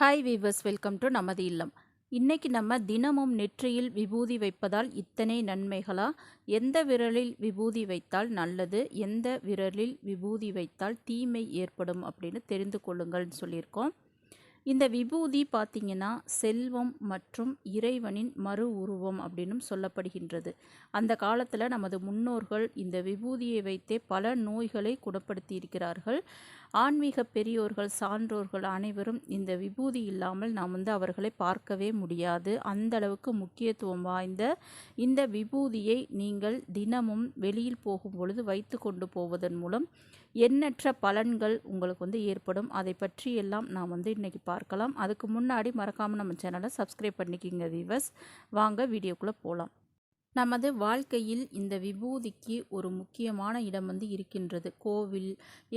Hi viewers welcome to நமது இல்லம். இன்றைக்கி நம்ம தினமும் நெற்றியில் விபூதி வைப்பதால் இத்தனை நன்மைகளா? எந்த விரலில் விபூதி வைத்தால் நல்லது? எந்த விரலில் விபூதி வைத்தால் தீமை ஏற்படும் அப்படின்னு தெரிந்து கொள்ளுங்கள்னு சொல்லியிருக்கோம். இந்த விபூதி பார்த்திங்கன்னா செல்வம் மற்றும் இறைவனின் மறு உருவம் அப்படின்னும் சொல்லப்படுகின்றது. அந்த காலத்தில் நமது முன்னோர்கள் இந்த விபூதியை வைத்தே பல நோய்களை குணப்படுத்தி இருக்கிறார்கள். ஆன்மீக பெரியோர்கள் சான்றோர்கள் அனைவரும் இந்த விபூதி இல்லாமல் நாம் வந்து அவர்களை பார்க்கவே முடியாது. அந்த அளவுக்கு முக்கியத்துவம் வாய்ந்த இந்த விபூதியை நீங்கள் தினமும் வெளியில் போகும் பொழுது வைத்து கொண்டு போவதன் மூலம் எண்ணற்ற பலன்கள் உங்களுக்கு வந்து ஏற்படும். அதை பற்றி எல்லாம் நான் வந்து இன்றைக்கி பார்க்கலாம். அதுக்கு முன்னாடி மறக்காமல் நம்ம சேனலை சப்ஸ்கிரைப் பண்ணிக்கிங்க வீவர்ஸ் வாங்க வீடியோக்குள்ளே போகலாம் நமது வாழ்க்கையில் இந்த விபூதிக்கு ஒரு முக்கியமான இடம் வந்து இருக்கின்றது. கோவில்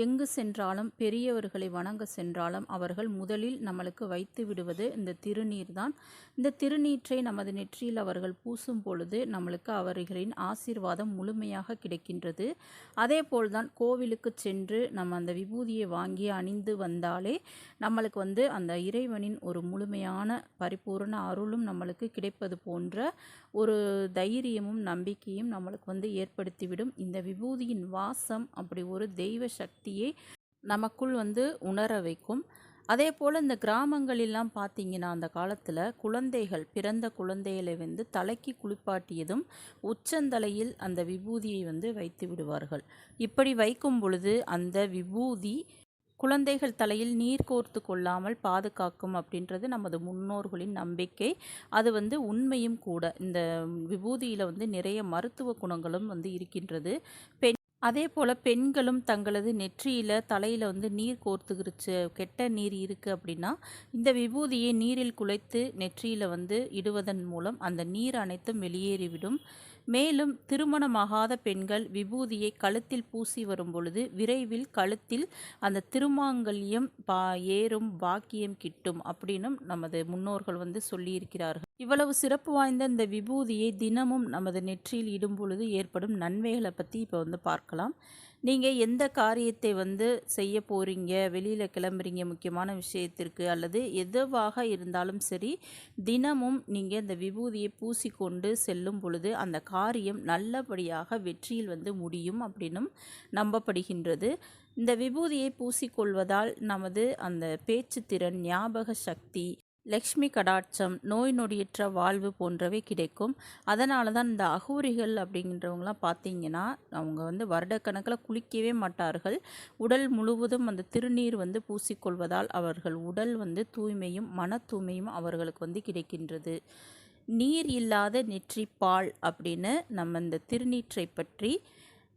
எங்கு சென்றாலும் பெரியவர்களை வணங்க சென்றாலும் அவர்கள் முதலில் நம்மளுக்கு வைத்து விடுவது இந்த திருநீர் தான். இந்த திருநீற்றை நமது நெற்றியில் அவர்கள் பூசும் பொழுது நம்மளுக்கு அவர்களின் ஆசீர்வாதம் முழுமையாக கிடைக்கின்றது. அதே போல்தான் கோவிலுக்கு சென்று நம்ம அந்த விபூதியை வாங்கி அணிந்து வந்தாலே நம்மளுக்கு வந்து அந்த இறைவனின் ஒரு முழுமையான பரிபூர்ண அருளும் நம்மளுக்கு கிடைப்பது போன்ற ஒரு தைரியம் தைரியமும் நம்பிக்கையும் நம்மளுக்கு வந்து ஏற்படுத்திவிடும். இந்த விபூதியின் வாசம் அப்படி ஒரு தெய்வ சக்தியை நமக்குள் வந்து உணர வைக்கும். அதே போல் இந்த கிராமங்களெல்லாம் பார்த்தீங்கன்னா அந்த காலத்தில் குழந்தைகள் பிறந்த குழந்தைகளை வந்து தலைக்கு குளிப்பாட்டியதும் உச்சந்தலையில் அந்த விபூதியை வந்து வைத்து விடுவார்கள். இப்படி வைக்கும் பொழுது அந்த விபூதி குழந்தைகள் தலையில் நீர் கோர்த்து கொள்ளாமல் பாதுகாக்கும் அப்படின்றது நமது முன்னோர்களின் நம்பிக்கை. அது வந்து உண்மையும் கூட. இந்த விபூதியில் வந்து நிறைய மருத்துவ குணங்களும் வந்து இருக்கின்றது. பெண் அதே போல் பெண்களும் தங்களது நெற்றியில் தலையில் வந்து நீர் கோர்த்துக்கிருச்சு கெட்ட நீர் இருக்குது அப்படின்னா இந்த விபூதியை நீரில் குலைத்து நெற்றியில் வந்து இடுவதன் மூலம் அந்த நீர் அனைத்தும் வெளியேறிவிடும். மேலும் திருமணமாகாத பெண்கள் விபூதியை கழுத்தில் பூசி வரும் பொழுது விரைவில் கழுத்தில் அந்த திருமாங்கல்யம் பா ஏறும் பாக்கியம் கிட்டும் அப்படின்னும் நமது முன்னோர்கள் வந்து சொல்லியிருக்கிறார்கள். இவ்வளவு சிறப்பு வாய்ந்த இந்த விபூதியை தினமும் நமது நெற்றியில் இடும் பொழுது ஏற்படும் நன்மைகளை பற்றி இப்போ வந்து பார்க்கலாம். நீங்கள் எந்த காரியத்தை வந்து செய்ய போகிறீங்க வெளியில் கிளம்புறீங்க முக்கியமான விஷயத்திற்கு அல்லது எதுவாக இருந்தாலும் சரி தினமும் நீங்கள் இந்த விபூதியை பூசிக்கொண்டு செல்லும் பொழுது அந்த காரியம் நல்லபடியாக வெற்றியில் வந்து முடியும் அப்படின்னும் நம்பப்படுகின்றது. இந்த விபூதியை பூசிக்கொள்வதால் நமது அந்த பேச்சு திறன் ஞாபக சக்தி லக்ஷ்மி கடாட்சம் நோய் நொடியற்ற வாழ்வு போன்றவை கிடைக்கும். அதனால தான் இந்த அகூரிகள் அப்படின்றவங்களாம் பார்த்தீங்கன்னா அவங்க வந்து வருடக்கணக்கில் குளிக்கவே மாட்டார்கள். உடல் முழுவதும் அந்த திருநீர் வந்து பூசிக்கொள்வதால் அவர்கள் உடல் வந்து தூய்மையும் மன தூய்மையும் அவர்களுக்கு வந்து கிடைக்கின்றது. நீர் இல்லாத நெற்றி பால் அப்படின்னு நம்ம இந்த திருநீற்றை பற்றி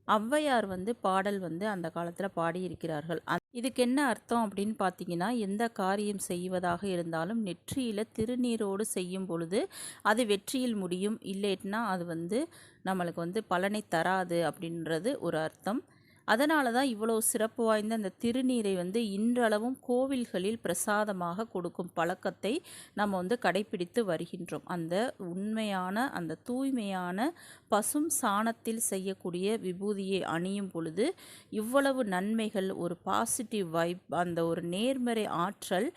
ஔவையார் வந்து பாடல் வந்து அந்த காலத்தில் பாடியிருக்கிறார்கள். இதுக்கு என்ன அர்த்தம் அப்படின்னு பார்த்தீங்கன்னா எந்த காரியம் செய்வதாக இருந்தாலும் நெற்றியில் திருநீரோடு செய்யும் பொழுது அது வெற்றியில் முடியும். இல்லைன்னா அது வந்து நம்மளுக்கு வந்து பலனை தராது அப்படின்றது ஒரு அர்த்தம். அதனால தான் இவ்வளோ சிறப்பு வாய்ந்த அந்த திருநீரை வந்து இன்றளவும் கோவில்களில் பிரசாதமாக கொடுக்கும் பழக்கத்தை நம்ம வந்து கடைபிடித்து வருகின்றோம். அந்த உண்மையான அந்த தூய்மையான பசும் சாணத்தில் செய்யக்கூடிய விபூதியை அணியும் பொழுது இவ்வளவு நன்மைகள் ஒரு பாசிட்டிவ் வைப் அந்த ஒரு நேர்மறை ஆற்றல்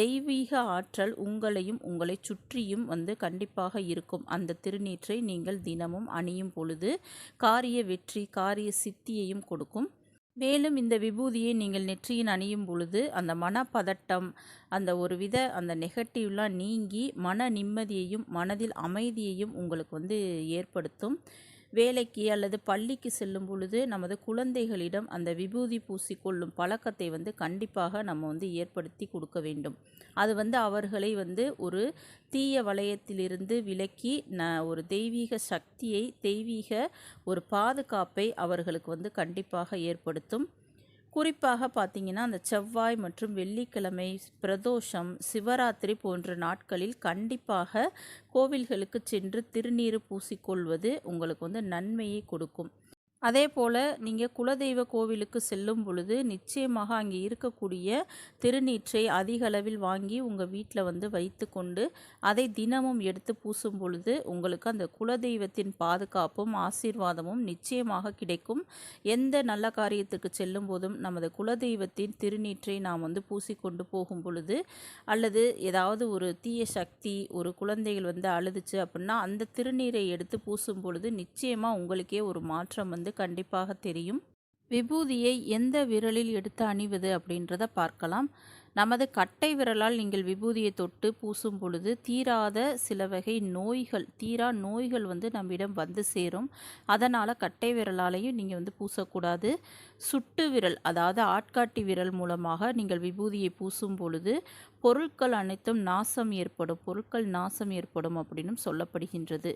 தெய்வீக ஆற்றல் உங்களையும் உங்களை சுற்றியும் வந்து கண்டிப்பாக இருக்கும். அந்த திருநீற்றை நீங்கள் தினமும் அணியும் பொழுது காரிய வெற்றி காரிய சித்தியையும் கொடுக்கும். மேலும் இந்த விபூதியை நீங்கள் நெற்றியின் அணியும் பொழுது அந்த மனப்பதட்டம் அந்த ஒரு வித அந்த நெகட்டிவ்லாம் நீங்கி மன நிம்மதியையும் மனதில் அமைதியையும் உங்களுக்கு வந்து ஏற்படுத்தும். வேலைக்கு அல்லது பள்ளிக்கு செல்லும் பொழுது நமது குழந்தைகளிடம் அந்த விபூதி பூசிக்கொள்ளும் பழக்கத்தை வந்து கண்டிப்பாக நம்ம வந்து ஏற்படுத்தி கொடுக்க வேண்டும். அது வந்து அவர்களை வந்து ஒரு தீய வளையத்திலிருந்து விலக்கி ந ஒரு தெய்வீக சக்தியை தெய்வீக ஒரு பாதுகாப்பை அவர்களுக்கு வந்து கண்டிப்பாக ஏற்படுத்தும். குறிப்பாக பார்த்தீங்கன்னா அந்த செவ்வாய் மற்றும் வெள்ளிக்கிழமை பிரதோஷம் சிவராத்திரி போன்ற நாட்களில் கண்டிப்பாக கோவில்களுக்கு சென்று திருநீர் பூசிக்கொள்வது உங்களுக்கு வந்து நன்மையை கொடுக்கும். அதே போல் நீங்கள் குலதெய்வ கோவிலுக்கு செல்லும் பொழுது நிச்சயமாக அங்கே இருக்கக்கூடிய திருநீற்றை அதிக அளவில் வாங்கி உங்கள் வீட்டில் வந்து வைத்து கொண்டு அதை தினமும் எடுத்து பூசும் பொழுது உங்களுக்கு அந்த குலதெய்வத்தின் பாதுகாப்பும் ஆசீர்வாதமும் நிச்சயமாக கிடைக்கும். எந்த நல்ல காரியத்துக்கு செல்லும் போதும் நமது குலதெய்வத்தின் திருநீற்றை நாம் வந்து பூசிக்கொண்டு போகும் பொழுது அல்லது ஏதாவது ஒரு தீய சக்தி ஒரு குழந்தைகள் வந்து அழுதுச்சு அப்படின்னா அந்த திருநீரை எடுத்து பூசும் பொழுது நிச்சயமாக உங்களுக்கே ஒரு மாற்றம் வந்து கண்டிப்பாக தெரியும். விபூதியை எந்த விரலில் எடுத்து அணிவது அப்படின்றத பார்க்கலாம். நமது கட்டை விரலால் நீங்கள் விபூதியை தொட்டு பூசும் பொழுது தீராத சில வகை நோய்கள் தீரா நோய்கள் வந்து நம்மிடம் வந்து சேரும். அதனால் கட்டை விரலாலையும் நீங்கள் வந்து பூசக்கூடாது. சுட்டு விரல் அதாவது ஆட்காட்டி விரல் மூலமாக நீங்கள் விபூதியை பூசும் பொழுது பொருட்கள் அனைத்தும் நாசம் ஏற்படும் பொருட்கள் நாசம் ஏற்படும் அப்படின்னும் சொல்லப்படுகின்றது.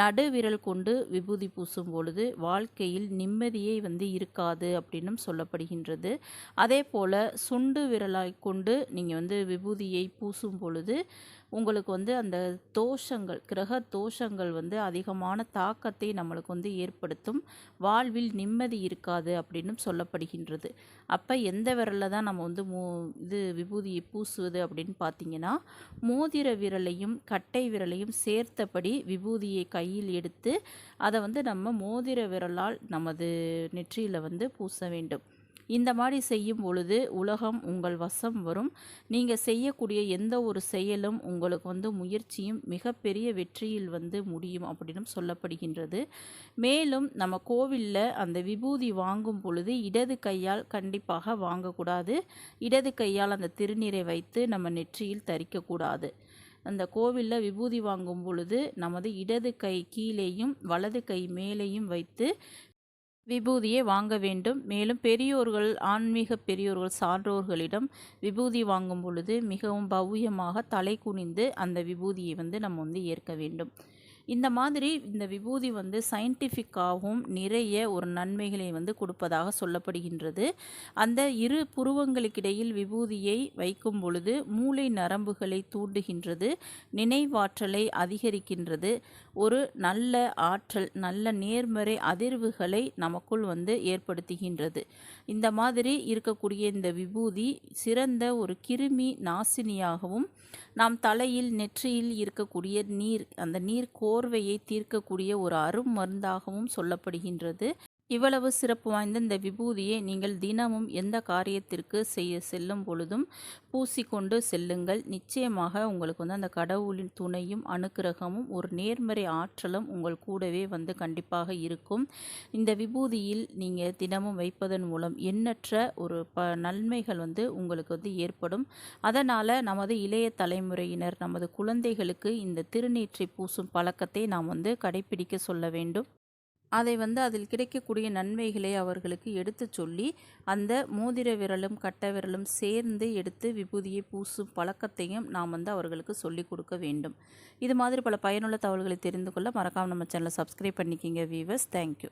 நடு விரல் கொண்டு விபூதி பூசும் பொழுது வாழ்க்கையில் நிம்மதியே வந்து இருக்காது அப்படின்னும் சொல்லப்படுகின்றது. அதே போல் சுண்டு விரலாய் கொண்டு கொண்டு நீங்கள் வந்து விபூதியை பூசும் பொழுது உங்களுக்கு வந்து அந்த தோஷங்கள் கிரக தோஷங்கள் வந்து அதிகமான தாக்கத்தை நம்மளுக்கு வந்து ஏற்படுத்தும். வாழ்வில் நிம்மதி இருக்காது அப்படின்னு சொல்லப்படுகின்றது. அப்போ எந்த விரலில் தான் நம்ம வந்து மூ இது விபூதியை பூசுவது அப்படின்னு பார்த்தீங்கன்னா மோதிர விரலையும் கட்டை விரலையும் சேர்த்தபடி விபூதியை கையில் எடுத்து அதை வந்து நம்ம மோதிர விரலால் நமது நெற்றியில் வந்து பூச வேண்டும். இந்த மாதிரி செய்யும் பொழுது உலகம் உங்கள் வசம் வரும். நீங்கள் செய்யக்கூடிய எந்த ஒரு செயலும் உங்களுக்கு வந்து முயற்சியும் மிகப்பெரிய வெற்றியில் வந்து முடியும் அப்படின்னு சொல்லப்படுகின்றது. மேலும் நம்ம கோவிலில் அந்த விபூதி வாங்கும் பொழுது இடது கையால் கண்டிப்பாக வாங்கக்கூடாது. இடது கையால் அந்த திருநீரை வைத்து நம்ம நெற்றியில் தரிக்கக்கூடாது அந்த கோவிலில் விபூதி வாங்கும் பொழுது நமது இடது கை கீழேயும் வலது கை மேலேயும் வைத்து விபூதியை வாங்க வேண்டும். மேலும் பெரியோர்கள் ஆன்மீக பெரியோர்கள் சான்றோர்களிடம் விபூதி வாங்கும் பொழுது மிகவும் பவ்யமாக தலை குனிந்து அந்த விபூதியை வந்து நம்ம வந்து ஏற்க வேண்டும். இந்த மாதிரி இந்த விபூதி வந்து சயின்டிஃபிக்காகவும் நிறைய ஒரு நன்மைகளை வந்து கொடுப்பதாக சொல்லப்படுகின்றது. அந்த இரு புருவங்களுக்கிடையில் விபூதியை வைக்கும் பொழுது மூளை நரம்புகளை தூண்டுகின்றது நினைவாற்றலை அதிகரிக்கின்றது. ஒரு நல்ல ஆற்றல் நல்ல நேர்மறை அதிர்வுகளை நமக்குள் வந்து ஏற்படுத்துகின்றது. இந்த மாதிரி இருக்கக்கூடிய இந்த விபூதி சிறந்த ஒரு கிருமி நாசினியாகவும் நாம் தலையில் நெற்றியில் இருக்கக்கூடிய நீர் அந்த நீர் போர்வையை தீர்க்கக்கூடிய ஒரு அருமருந்தாகவும் சொல்லப்படுகின்றது. இவ்வளவு சிறப்பு வாய்ந்த இந்த விபூதியை நீங்கள் தினமும் எந்த காரியத்திற்கு செய்ய செல்லும் பொழுதும் பூசிக்கொண்டு செல்லுங்கள். நிச்சயமாக உங்களுக்கு வந்து அந்த கடவுளின் துணையும் அனுக்கிரகமும் ஒரு நேர்மறை ஆற்றலும் உங்கள் கூடவே வந்து கண்டிப்பாக இருக்கும். இந்த விபூதியில் நீங்கள் தினமும் வைப்பதன் மூலம் எண்ணற்ற ஒரு ப நன்மைகள் வந்து உங்களுக்கு வந்து ஏற்படும். அதனால் நமது இளைய தலைமுறையினர் நமது குழந்தைகளுக்கு இந்த திருநீற்றை பூசும் பழக்கத்தை நாம் வந்து கடைபிடிக்க சொல்ல வேண்டும். அதை வந்து அதில் கிடைக்கக்கூடிய நன்மைகளை அவர்களுக்கு எடுத்து சொல்லி அந்த மோதிர விரலும் கட்ட விரலும் சேர்ந்து எடுத்து விபூதியை பூசும் பழக்கத்தையும் நாம் வந்து அவர்களுக்கு சொல்லிக் கொடுக்க வேண்டும். இது மாதிரி பல பயனுள்ள தகவல்களை தெரிந்து கொள்ள மறக்காமல் நம்ம சேனலை சப்ஸ்கிரைப் பண்ணிக்கிங்க வீவர்ஸ் தேங்க்யூ